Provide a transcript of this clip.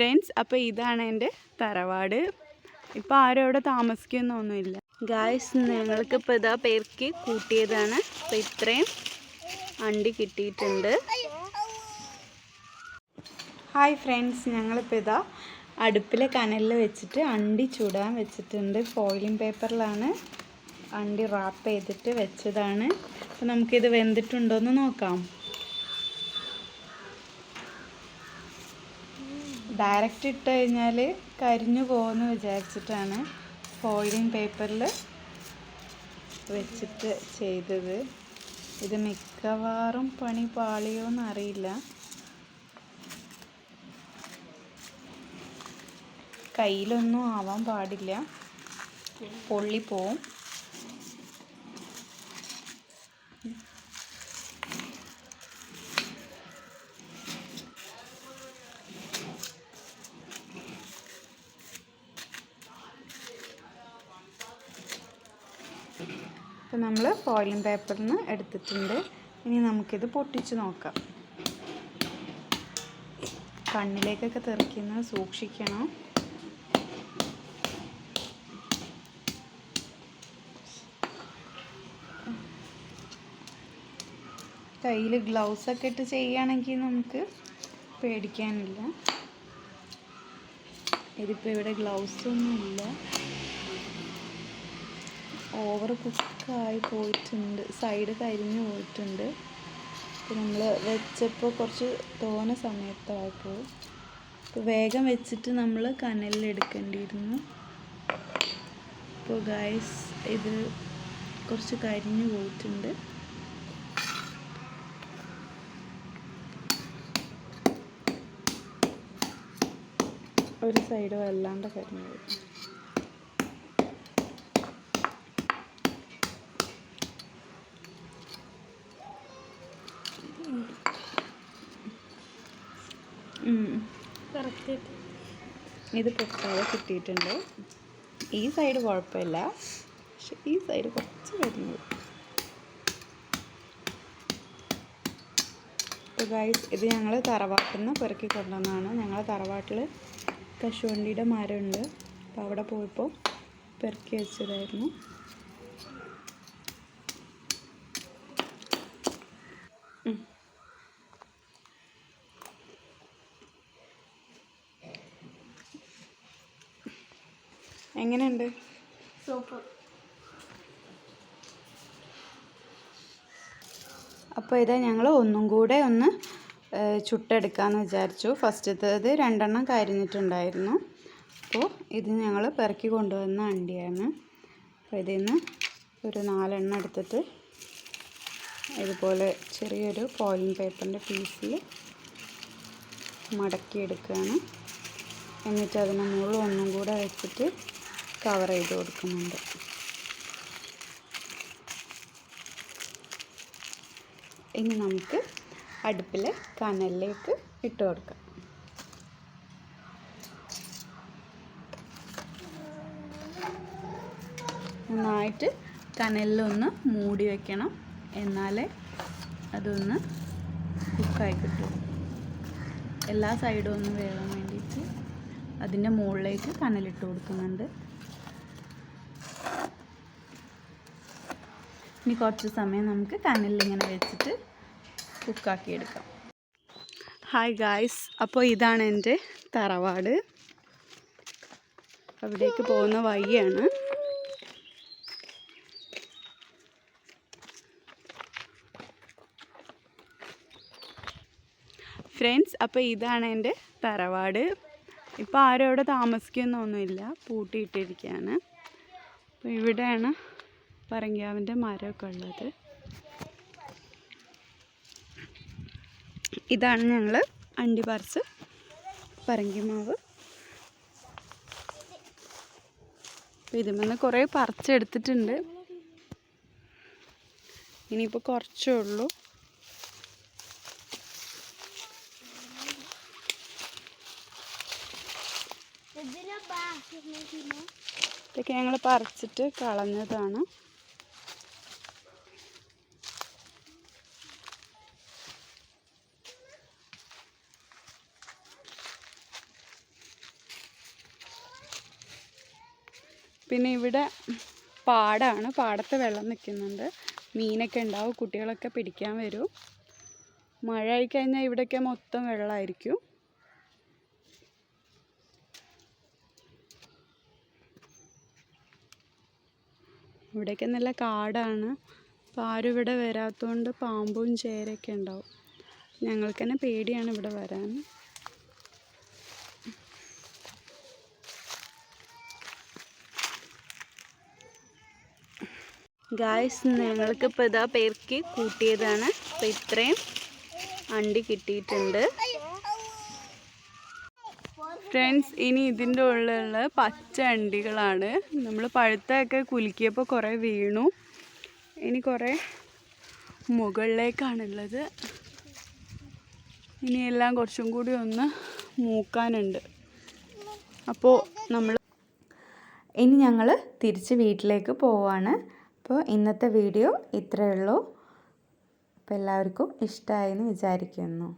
Friends അപ്പോൾ ഇതാണ് എന്റെ തറവാട്. ഇപ്പോൾ ആരും അവിടെ താമസിക്കുന്നൊന്നുമില്ല ഗായ്സ് ഞങ്ങൾക്ക് ഇപ്പോൾ ഇതാ പേർക്ക് കൂട്ടിയതാണ്. അപ്പോൾ ഇത്രയും അണ്ടി കിട്ടിയിട്ടുണ്ട്. ഹായ് ഫ്രണ്ട്സ് ഞങ്ങളിപ്പോൾ ഇതാ അടുപ്പിലെ കനലിൽ വെച്ചിട്ട് അണ്ടി ചൂടാൻ വെച്ചിട്ടുണ്ട്. ഫോയിലിംഗ് പേപ്പറിലാണ് അണ്ടി റാപ്പ് ചെയ്തിട്ട് വെച്ചതാണ്. അപ്പോൾ നമുക്കിത് വെന്തിട്ടുണ്ടോ എന്ന് നോക്കാം. ഡയറക്റ്റ് ഇട്ട് കഴിഞ്ഞാൽ കരിഞ്ഞു പോകുമെന്ന് വിചാരിച്ചിട്ടാണ് ഫോയിലിംഗ് പേപ്പറിൽ വെച്ചിട്ട് ചെയ്തത്. ഇത് മിക്കവാറും പണി പാളിയോ എന്നറിയില്ല. കയ്യിലൊന്നും ആവാൻ പാടില്ല. പൊള്ളിപ്പോവും. നമ്മൾ ഫോയിലിംഗ് പേപ്പറിൽ നിന്ന് എടുത്തിട്ടുണ്ട്. ഇനി നമുക്കിത് പൊട്ടിച്ച് നോക്കാം. കണ്ണിലേക്കൊക്കെ തെറിക്കുന്നത് സൂക്ഷിക്കണം. കയ്യിൽ ഗ്ലൗസൊക്കെ ഇട്ട് ചെയ്യുകയാണെങ്കിൽ നമുക്ക് പേടിക്കാനില്ല. ഇതിപ്പോൾ ഇവിടെ ഗ്ലൗസൊന്നും ഇല്ല. ഓവർ കുക്കായി പോയിട്ടുണ്ട് സൈഡ് കരിഞ്ഞു പോയിട്ടുണ്ട്. അപ്പോൾ നമ്മൾ വെച്ചപ്പോൾ കുറച്ച് തോന സമയത്തായപ്പോൾ അപ്പോൾ വേഗം വെച്ചിട്ട് നമ്മൾ കനലിലെടുക്കേണ്ടിയിരുന്നു അപ്പോൾ ഗായ്സ് ഇത് കുറച്ച് കരിഞ്ഞു പോയിട്ടുണ്ട്. ഒരു സൈഡ് വല്ലാണ്ട് കരിഞ്ഞു പോയി ഇത് പൊട്ടാതെ കിട്ടിയിട്ടുണ്ട്. ഈ സൈഡ് കുഴപ്പമില്ല. പക്ഷെ ഈ സൈഡ് കുറച്ച് വരുന്നത് ഗൈസ് ഇത് ഞങ്ങൾ തറവാട്ടിൽ നിന്ന് പെറുക്കി കൊണ്ടുവന്നതാണ്. ഞങ്ങൾ തറവാട്ടിൽ കശുവണ്ടിയുടെ മരമുണ്ട്. അപ്പോൾ അവിടെ പോയപ്പോൾ പെറുക്കി വെച്ചതായിരുന്നു. എങ്ങനെയുണ്ട്? സൂപ്പർ. അപ്പോൾ ഇത് ഞങ്ങൾ ഒന്നും കൂടെ ഒന്ന് ചുട്ടെടുക്കാമെന്ന് വിചാരിച്ചു. ഫസ്റ്റത്തേത് രണ്ടെണ്ണം കരിഞ്ഞിട്ടുണ്ടായിരുന്നു. അപ്പോൾ ഇത് ഞങ്ങൾ പെറുക്കി കൊണ്ടുവന്ന അണ്ടിയാണ്. അപ്പോൾ ഇതിൽ നിന്ന് ഒരു നാലെണ്ണം എടുത്തിട്ട് ഇതുപോലെ ചെറിയൊരു ഫോയിലിംഗ് പേപ്പറിന്റെ പീസിൽ മടക്കിയെടുക്കുകയാണ് എന്നിട്ട് അതിന് മുകളിൽ ഒന്നും കൂടെ വെച്ചിട്ട് കവർ ചെയ്ത് കൊടുക്കുന്നുണ്ട്. ഇനി നമുക്ക് അടുപ്പിൽ കനലിലേക്ക് ഇട്ട് കൊടുക്കാം. നന്നായിട്ട് കനലിലൊന്ന് മൂടി വെക്കണം. എന്നാലേ അതൊന്ന് കുക്കായി കിട്ടും. എല്ലാ സൈഡും ഒന്ന് വേകാൻ വേണ്ടിയിട്ട് അതിന്റെ മുകളിലേക്ക് കനലിട്ട് കൊടുക്കുന്നുണ്ട്. ഇനി കുറച്ച് സമയം നമുക്ക് കനലിങ്ങനെ വെച്ചിട്ട് കുക്കാക്കി എടുക്കാം ഹായ് ഗായ്സ് അപ്പോൾ ഇതാണ് എന്റെ തറവാട്. അവിടേക്ക് പോകുന്ന വഴിയാണ്. ഫ്രണ്ട്സ് അപ്പോൾ ഇതാണ് എന്റെ തറവാട്. ഇപ്പോൾ ആരും അവിടെ താമസിക്കുന്നൊന്നുമില്ല പൂട്ടിയിട്ടിരിക്കുകയാണ്. അപ്പോൾ ഇവിടെയാണ് പറങ്കാവിന്റെ മരമൊക്കെ ഉള്ളത്. ഇതാണ് ഞങ്ങൾ അണ്ടി പറിച്ച് പറങ്കിമാവ് ഇതിൽ കുറേ പറിച്ചെടുത്തിട്ടുണ്ട്. ഇനിയിപ്പോൾ കുറച്ചേ ഉള്ളൂ. ഇതൊക്കെ ഞങ്ങൾ പറിച്ചിട്ട് കളഞ്ഞതാണ്. പിന്നെ ഇവിടെ പാടാണ്. പാടത്ത് വെള്ളം നിൽക്കുന്നുണ്ട്. മീനൊക്കെ ഉണ്ടാവും. കുട്ടികളൊക്കെ പിടിക്കാൻ വരും. മഴ ആയിക്കഴിഞ്ഞാൽ ഇവിടെയൊക്കെ മൊത്തം വെള്ളമായിരിക്കും. ഇവിടെയൊക്കെ നല്ല കാടാണ്. അപ്പോൾ ആരും ഇവിടെ വരാത്തതുകൊണ്ട് പാമ്പും ചേരയൊക്കെ ഉണ്ടാവും. ഞങ്ങൾക്ക് തന്നെ പേടിയാണ് ഇവിടെ വരാൻ. ഗായ്സ് ഞങ്ങൾക്ക് ഇപ്പോൾ ഇതാ പേർക്ക് കൂട്ടിയതാണ്. അപ്പോൾ ഇത്രയും അണ്ടി കിട്ടിയിട്ടുണ്ട്. ഫ്രണ്ട്സ് ഇനി ഇതിന്റെ ഉള്ളിലുള്ള പച്ച അണ്ടികളാണ്. നമ്മൾ പഴുത്തൊക്കെ കുലുക്കിയപ്പോൾ കുറേ വീണു. ഇനി കുറേ മുകളിലേക്കാണുള്ളത്. ഇനി എല്ലാം കുറച്ചും കൂടി ഒന്ന് മൂക്കാനുണ്ട്. അപ്പോൾ നമ്മൾ ഇനി ഞങ്ങൾ തിരിച്ച് വീട്ടിലേക്ക് പോവാണ്. അപ്പോൾ ഇന്നത്തെ വീഡിയോ ഇത്രയേ ഉള്ളൂ. അപ്പോൾ എല്ലാവർക്കും ഇഷ്ടമായി എന്ന് വിചാരിക്കുന്നു.